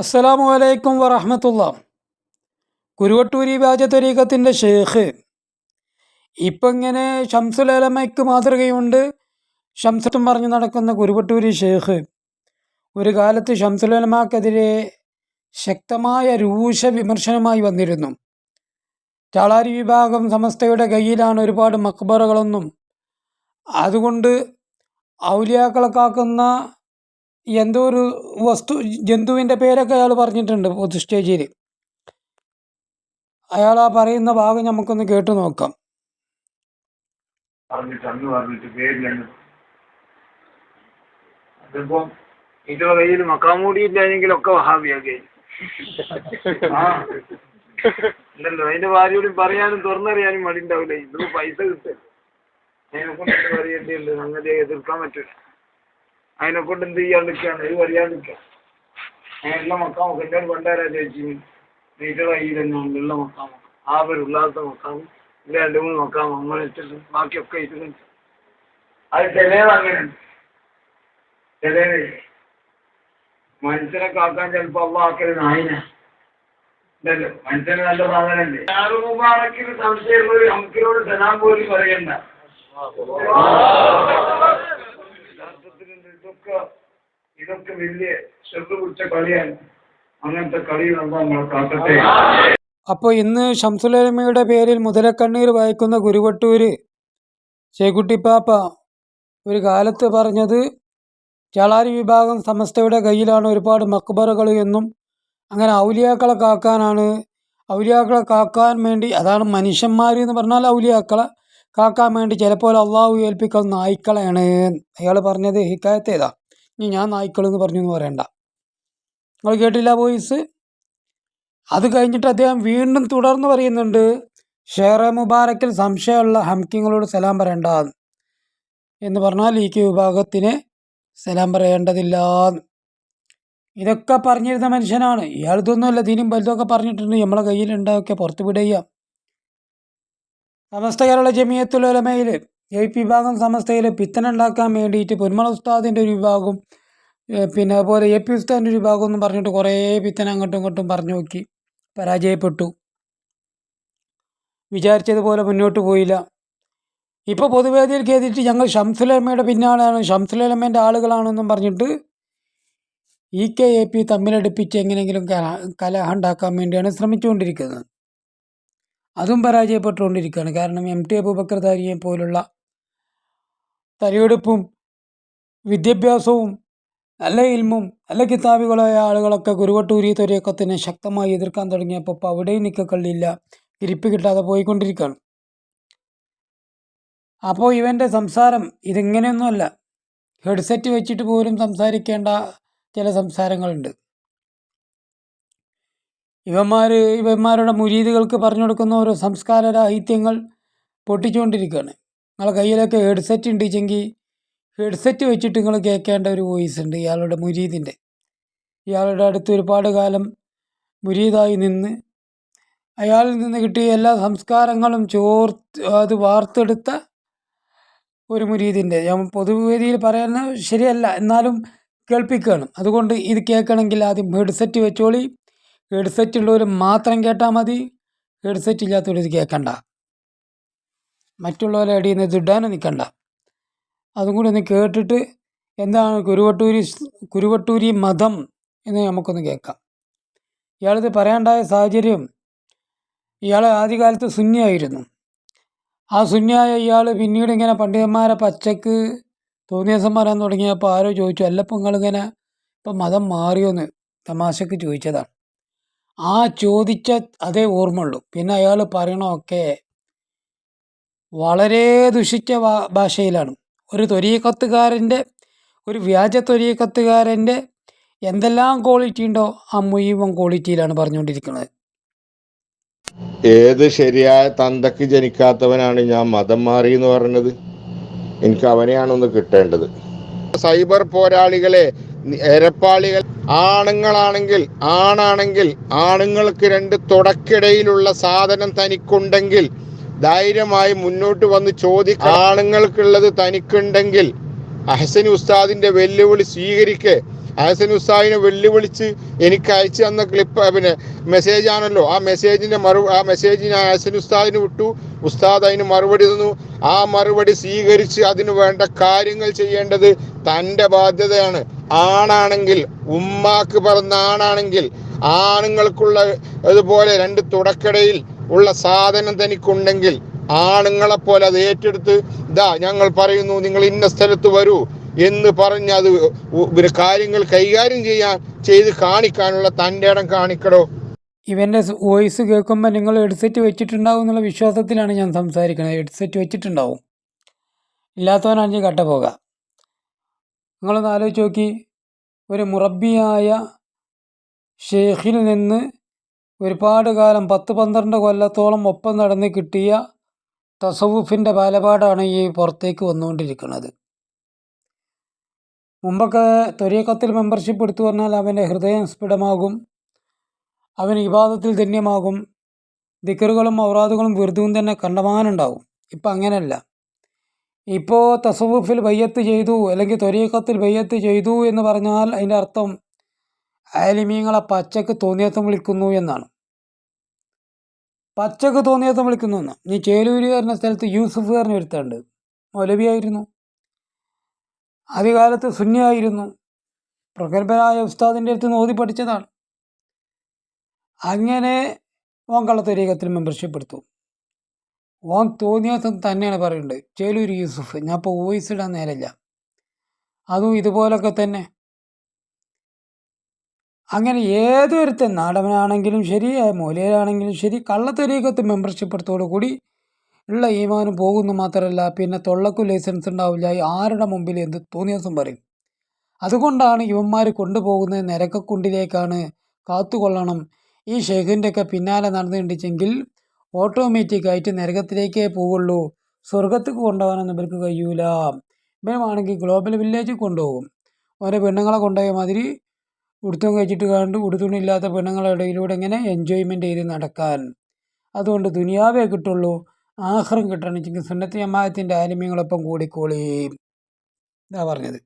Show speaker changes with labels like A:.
A: അസ്സലാമു അലൈക്കും വറഹമത്തുള്ള. കുരുവട്ടൂരി വ്യാജത്വരീക്കത്തിന്റെ ഷേഖ് ഇപ്പം ഇങ്ങനെ ഷംസുലമയ്ക്ക് മാതൃകയുണ്ട്. ഷംസത്തും പറഞ്ഞ് നടക്കുന്ന കുരുവട്ടൂരി ഷേഖ് ഒരു കാലത്ത് ഷംസുലമാക്കെതിരെ ശക്തമായ രൂക്ഷ വിമർശനമായി വന്നിരുന്നു. ചാളാരി വിഭാഗം സമസ്തയുടെ കയ്യിലാണ് ഒരുപാട് മക്ബറകളൊന്നും. അതുകൊണ്ട് ഔലിയാക്കളെ കാക്കുന്ന എന്തോ ഒരു വസ്തു ജന്തുവിന്റെ പേരൊക്കെ അയാൾ പറഞ്ഞിട്ടുണ്ട് പൊതു സ്റ്റേജിൽ. അയാൾ ആ പറയുന്ന ഭാഗം നമുക്കൊന്ന് കേട്ടു നോക്കാം.
B: പറഞ്ഞിട്ട് പറയാനും തുറന്നറിയാനും മടി ഉണ്ടാവില്ല ഇത് പൈസ കിട്ടും. അതിനെ എതിർക്കാൻ അതിനെ കൊണ്ട് എന്ത് ചെയ്യാൻ നിൽക്കാണ് ഇത് പറയാൻ നിൽക്കാം അതിനുള്ള മക്കാമൊക്കെ എന്നോട് പണ്ടാരാ ചേച്ചി? നീറ്റ ഉള്ള മക്കാമൊക്കെ ആ ഒരു ഉള്ളാത്ത മക്കാമും ഇല്ല രണ്ട് മൂന്ന് മക്കാമോ അങ്ങനെ വെച്ചിട്ട് ബാക്കിയൊക്കെ ഇട്ടുണ്ട് അത് ചിലത് അങ്ങനെയുണ്ട് ചിലത് മനുഷ്യനെ കാക്കാൻ ചിലപ്പോ അവ ആക്കൽ നായിന. ഉണ്ടല്ലോ മനുഷ്യന് നല്ല സാധനല്ലേ. മുബാറക്കിന് സംശയമുള്ള നമുക്കിനോട് സലാം പോലും പറയണ്ട യഥാർത്ഥത്തിലുണ്ട് ഇതൊക്കെ ഇതൊക്കെ വലിയ പിടിച്ച കളിയാണ് അങ്ങനത്തെ കളി നമ്മളെ കാക്കട്ടെ.
A: അപ്പോൾ ഇന്ന് ഷംസുലമയുടെ പേരിൽ മുതലക്കണ്ണീർ വായിക്കുന്ന കുരുവട്ടൂർ ചേക്കുട്ടിപ്പാപ്പ ഒരു കാലത്ത് പറഞ്ഞത് ചളാരി വിഭാഗം സമസ്തയുടെ കയ്യിലാണ് ഒരുപാട് മക്ബറുകൾ എന്നും അങ്ങനെ ഔലിയാക്കളെ കാക്കാനാണ്. ഔലിയാക്കളെ കാക്കാൻ വേണ്ടി അതാണ് മനുഷ്യന്മാർ എന്ന് പറഞ്ഞാൽ ഔലിയാക്കളെ കാക്കാൻ വേണ്ടി ചിലപ്പോൾ അള്ളാഹു ഏൽപ്പിക്കുന്ന നായ്ക്കളെയാണ്. അയാൾ പറഞ്ഞത് ഹിക്കായത്തേതാണ് ഇനി ഞാൻ നായ്ക്കളെന്ന് പറഞ്ഞു എന്ന് പറയണ്ട. നിങ്ങൾ കേട്ടില്ല ബോയ്സ് അത് കഴിഞ്ഞിട്ട് അദ്ദേഹം വീണ്ടും തുടർന്ന് പറയുന്നുണ്ട് ഷേറെ മുബാറക്കിൽ സംശയമുള്ള ഹംകിങ്ങളോട് സലാം പറയണ്ട എന്ന് പറഞ്ഞാൽ ഈ വിഭാഗത്തിന് സലാം പറയേണ്ടതില്ല. ഇതൊക്കെ പറഞ്ഞിരുന്ന മനുഷ്യനാണ്. ഇയാൾ ഇതൊന്നുമല്ല ദീനും വലുതൊക്കെ പറഞ്ഞിട്ടുണ്ട്. നമ്മളെ കയ്യിലുണ്ടാവൊക്കെ പുറത്ത് വിടുക സമസ്ത കേരള ജമിയത്തുലമയിൽ എ പി വിഭാഗം സമസ്തയിൽ പിത്തനുണ്ടാക്കാൻ വേണ്ടിയിട്ട് പൊന്മള ഉസ്താദിന്റെ ഒരു വിഭാഗം പിന്നെ അതുപോലെ എ പി ഉസ്താദിന്റെ ഒരു വിഭാഗം എന്ന് പറഞ്ഞിട്ട് കുറേ പിത്തൻ അങ്ങോട്ടും ഇങ്ങോട്ടും പറഞ്ഞു നോക്കി. പരാജയപ്പെട്ടു. വിചാരിച്ചതുപോലെ മുന്നോട്ട് പോയില്ല. ഇപ്പോൾ പൊതുവേദിയിൽ കയറിയിട്ട് ഞങ്ങൾ ഷംസുലമ്മയുടെ പിന്നാലെയാണ് ഷംസുലമ്മേന്റെ ആളുകളാണെന്നും പറഞ്ഞിട്ട് ഇ കെ എ പി തമ്മിലടുപ്പിച്ച് എങ്ങനെയെങ്കിലും കല കലഹം ഉണ്ടാക്കാൻ വേണ്ടിയാണ് ശ്രമിച്ചുകൊണ്ടിരിക്കുന്നത്. അതും പരാജയപ്പെട്ടുകൊണ്ടിരിക്കുകയാണ്. കാരണം എം ടി അബൂബക്കർ താരിയെ പോലുള്ള തലയെടുപ്പും വിദ്യാഭ്യാസവും നല്ല ഇൽമും നല്ല കിതാബികളായ ആളുകളൊക്കെ ഗുരുവട്ടൂരി തൊരയക്കത്തിനെ ശക്തമായി എതിർക്കാൻ തുടങ്ങിയപ്പോൾ ഇപ്പോൾ അവിടെയും നിൽക്കക്കള്ളില്ല ഇരിപ്പ് കിട്ടാതെ പോയിക്കൊണ്ടിരിക്കുകയാണ് അപ്പോൾ ഇവന്റെ സംസാരം ഇതിങ്ങനെയൊന്നുമല്ല ഹെഡ്സെറ്റ് വെച്ചിട്ട് പോലും സംസാരിക്കേണ്ട ചില സംസാരങ്ങളുണ്ട്. ഇവന്മാർ ഇവന്മാരുടെ മുരീതികൾക്ക് പറഞ്ഞു കൊടുക്കുന്ന ഓരോ സംസ്കാര രാഹിത്യങ്ങൾ പൊട്ടിച്ചുകൊണ്ടിരിക്കുകയാണ് നിങ്ങളെ കയ്യിലൊക്കെ ഹെഡ്സെറ്റ് ഉണ്ട് ചെങ്കിൽ ഹെഡ്സെറ്റ് വെച്ചിട്ട് നിങ്ങൾ കേൾക്കേണ്ട ഒരു വോയിസ് ഉണ്ട് ഇയാളുടെ മുരീദിന്റെ ഇയാളുടെ അടുത്ത് ഒരുപാട് കാലം മുരീദായി നിന്ന് അയാളിൽ നിന്ന് കിട്ടിയ എല്ലാ സംസ്കാരങ്ങളും ചോർത്ത് അത് വാർത്തെടുത്ത ഒരു മുരീദിന്റെ ഞാൻ പൊതുവേദിയിൽ പറയുന്ന ശരിയല്ല എന്നാലും കേൾപ്പിക്കുകയാണ് അതുകൊണ്ട് ഇത് കേൾക്കണമെങ്കിൽ ആദ്യം ഹെഡ്സെറ്റ് വെച്ചോളി. ഹെഡ്സെറ്റ് ഉള്ളവർ മാത്രം കേട്ടാൽ മതി. ഹെഡ്സെറ്റ് ഇല്ലാത്തവർ ഇത് കേൾക്കണ്ട മറ്റുള്ളവരെ അടിയിൽ നിന്ന് തിട്ടാനും നിൽക്കണ്ട. അതും കൂടി ഒന്ന് കേട്ടിട്ട് എന്താണ് കുരുവട്ടൂരി കുരുവട്ടൂരി മതം എന്ന് നമുക്കൊന്ന് കേൾക്കാം. ഇയാളിത് പറയാണ്ടായ സാഹചര്യം ഇയാൾ ആദ്യകാലത്ത് സുന്നിയായിരുന്നു. ആ സുന്നിയായ ഇയാൾ പിന്നീട് ഇങ്ങനെ പണ്ഡിതന്മാരെ പച്ചക്ക് തോന്നിയ വരാൻ തുടങ്ങിയപ്പോൾ ആരോ ചോദിച്ചു അല്ലപ്പോൾ നിങ്ങളിങ്ങനെ ഇപ്പം മതം മാറിയോന്ന്? തമാശക്ക് ചോദിച്ചതാണ്. ആ ചോദിച്ച അതേ ഓർമ്മയുള്ളൂ. പിന്നെ അയാൾ പറയണമൊക്കെ വളരെ ദുഷിച്ച ഭാഷയിലാണ്. ഒരു തൊരീക്കത്തുകാരന്റെ ഒരു വ്യാജ തൊരീക്കത്തുകാരന്റെ എന്തെല്ലാം ക്വാളിറ്റി ഉണ്ടോ ആ മുഴുവൻ ക്വാളിറ്റിയിലാണ് പറഞ്ഞുകൊണ്ടിരിക്കുന്നത്.
C: ഏത് ശരിയായ തന്തക്ക് ജനിക്കാത്തവനാണ് ഞാൻ മതം മാറി എന്ന് പറഞ്ഞത്? എനിക്ക് അവനെയാണ് ഒന്ന് കിട്ടേണ്ടത്. സൈബർ പോരാളികളെ എരപ്പാളികൾ ആണുങ്ങളാണെങ്കിൽ ആണാണെങ്കിൽ ആണുങ്ങൾക്ക് രണ്ട് തുടക്കിടയിലുള്ള സാധനം തനിക്കുണ്ടെങ്കിൽ ധൈര്യമായി മുന്നോട്ട് വന്ന് ചോദിക്കുക ആണുങ്ങൾക്കുള്ളത് തനിക്കുണ്ടെങ്കിൽ അഹസൻ ഉസ്താദിന്റെ വെല്ലുവിളി സ്വീകരിക്ക്. അഹസൻ ഉസ്താദിനെ വെല്ലുവിളിച്ച് എനിക്ക് അയച്ചു തന്ന ക്ലിപ്പ് പിന്നെ മെസ്സേജ് ആണല്ലോ. ആ മെസ്സേജിന്റെ മറു ആ മെസ്സേജ് ഞാൻ അഹസൻ ഉസ്താദിന് വിട്ടു. ഉസ്താദ് അതിന് മറുപടി തന്നു. ആ മറുപടി സ്വീകരിച്ച് അതിന് വേണ്ട കാര്യങ്ങൾ ചെയ്യേണ്ടത് തന്റെ ബാധ്യതയാണ്. ആണാണെങ്കിൽ ഉമ്മാക്ക് പറഞ്ഞ ആണാണെങ്കിൽ ആണുങ്ങൾക്കുള്ള അതുപോലെ രണ്ട് തുടക്കടയിൽ ഉള്ള സാധനം തനിക്കുണ്ടെങ്കിൽ ആണുങ്ങളെ പോലെ അത് ഏറ്റെടുത്ത് ഇതാ ഞങ്ങൾ പറയുന്നു നിങ്ങൾ ഇന്ന സ്ഥലത്ത് വരൂ എന്ന് പറഞ്ഞ് അത് കാര്യങ്ങൾ കൈകാര്യം ചെയ്യാൻ ചെയ്ത് കാണിക്കാനുള്ള തന്റെ ഇടം കാണിക്കടോ.
A: ഇവന്റെ വോയിസ് കേൾക്കുമ്പോൾ നിങ്ങൾ ഹെഡ്സെറ്റ് വെച്ചിട്ടുണ്ടാവും എന്നുള്ള വിശ്വാസത്തിലാണ് ഞാൻ സംസാരിക്കുന്നത് ഹെഡ്സെറ്റ് വെച്ചിട്ടുണ്ടാവും. ഇല്ലാത്തവനാണെങ്കിൽ കട്ട പോകാം. നിങ്ങളൊന്ന് ആലോചിച്ച് നോക്കി. ഒരു മുറബിയായ ഷെയ്ഖിൽ നിന്ന് ഒരുപാട് കാലം പത്ത് പന്ത്രണ്ട് കൊല്ലത്തോളം ഒപ്പം നടന്ന് കിട്ടിയ തസവുഫിന്റെ ബാലപാടാണ് ഈ പുറത്തേക്ക് വന്നുകൊണ്ടിരിക്കുന്നത്. മുമ്പൊക്കെ തൊരിയക്കത്തിൽ മെമ്പർഷിപ്പ് എടുത്തു പറഞ്ഞാൽ അവന്റെ ഹൃദയം സ്ഫുടമാകും അവൻ വിവാദത്തിൽ ധന്യമാകും ദിക്കറുകളും ഔറാദുകളും വെറുതും തന്നെ കണ്ടമാനുണ്ടാവും. ഇപ്പം അങ്ങനെയല്ല ഇപ്പോൾ തസവുഫിൽ ബയ്യത്ത് ചെയ്തു അല്ലെങ്കിൽ തൊരിയക്കത്തിൽ ബയ്യത്ത് ചെയ്തു എന്ന് പറഞ്ഞാൽ അതിന്റെ അർത്ഥം ആലിമീങ്ങളെ പച്ചക്ക് തോന്നിയത്തം വിളിക്കുന്നു എന്നാണ്. പച്ചക്ക് തോന്നിയത്തം വിളിക്കുന്നു എന്ന്. ഇനി ചേലൂര് പറഞ്ഞ സ്ഥലത്ത് യൂസുഫ് പറഞ്ഞ ഒരുത്തുണ്ട് മൗലവിയായിരുന്നു. ആദ്യകാലത്ത് സുന്നിയായിരുന്നു. പ്രഗത്ഭനായ ഉസ്താദിന്റെ അടുത്ത് നോതി പഠിച്ചതാണ്. അങ്ങനെ ഓൻ കള്ളത്തൊരീകത്തിൽ മെമ്പർഷിപ്പ് എടുത്തു ഓൻ തോന്നിയാസം തന്നെയാണ് പറയുന്നത്. ചേലൂർ യൂസഫ്. ഞാൻ ഇപ്പോൾ വോയിസ് ഇടാൻ നേരമില്ല. അതും ഇതുപോലൊക്കെ തന്നെ. അങ്ങനെ ഏതൊരുത്തൻ നാടവനാണെങ്കിലും ശരി മൂലയിലാണെങ്കിലും ശരി കള്ളത്തരീക്കത്ത് മെമ്പർഷിപ്പ് എടുത്തോടു കൂടി ഉള്ള ഈമാനും പോകുന്നു മാത്രമല്ല പിന്നെ തൊള്ളക്കും ലൈസൻസ് ഉണ്ടാവില്ല ആരുടെ മുമ്പിൽ എന്ത് തോന്നിയാസം പറയും. അതുകൊണ്ടാണ് ഇവന്മാർ കൊണ്ടുപോകുന്നത് നിരക്കക്കുണ്ടിലേക്കാണ് കാത്തുകൊള്ളണം. ഈ ഷെയ്ഖിന്റെയൊക്കെ പിന്നാലെ നടന്നിട്ടുണ്ടെങ്കിൽ ഓട്ടോമാറ്റിക്കായിട്ട് നരകത്തിലേക്കേ പോവുള്ളൂ. സ്വർഗത്തേക്ക് കൊണ്ടുപോകാനൊന്നും ഇവർക്ക് കഴിയൂല. ഇവരുമാണെങ്കിൽ ഗ്ലോബൽ വില്ലേജിൽ കൊണ്ടുപോകും. ഓരോ പെണ്ണുങ്ങളെ കൊണ്ടുപോയ മാതിരി ഉടുത്തും കഴിച്ചിട്ട് കണ്ട് ഉടുത്തുണില്ലാത്ത പെണ്ണുങ്ങളുടെ ഇടയിലൂടെ ഇങ്ങനെ എൻജോയ്മെന്റ് ചെയ്ത് നടക്കാൻ. അതുകൊണ്ട് ദുനിയാവേ കിട്ടുള്ളൂ. ആഹ്റം കിട്ടണമെങ്കിൽ സുന്നത്തി ജമാഅത്തിന്റെ ആലിമ്യങ്ങളൊപ്പം കൂടിക്കോളീ. ഇതാ പറഞ്ഞത്.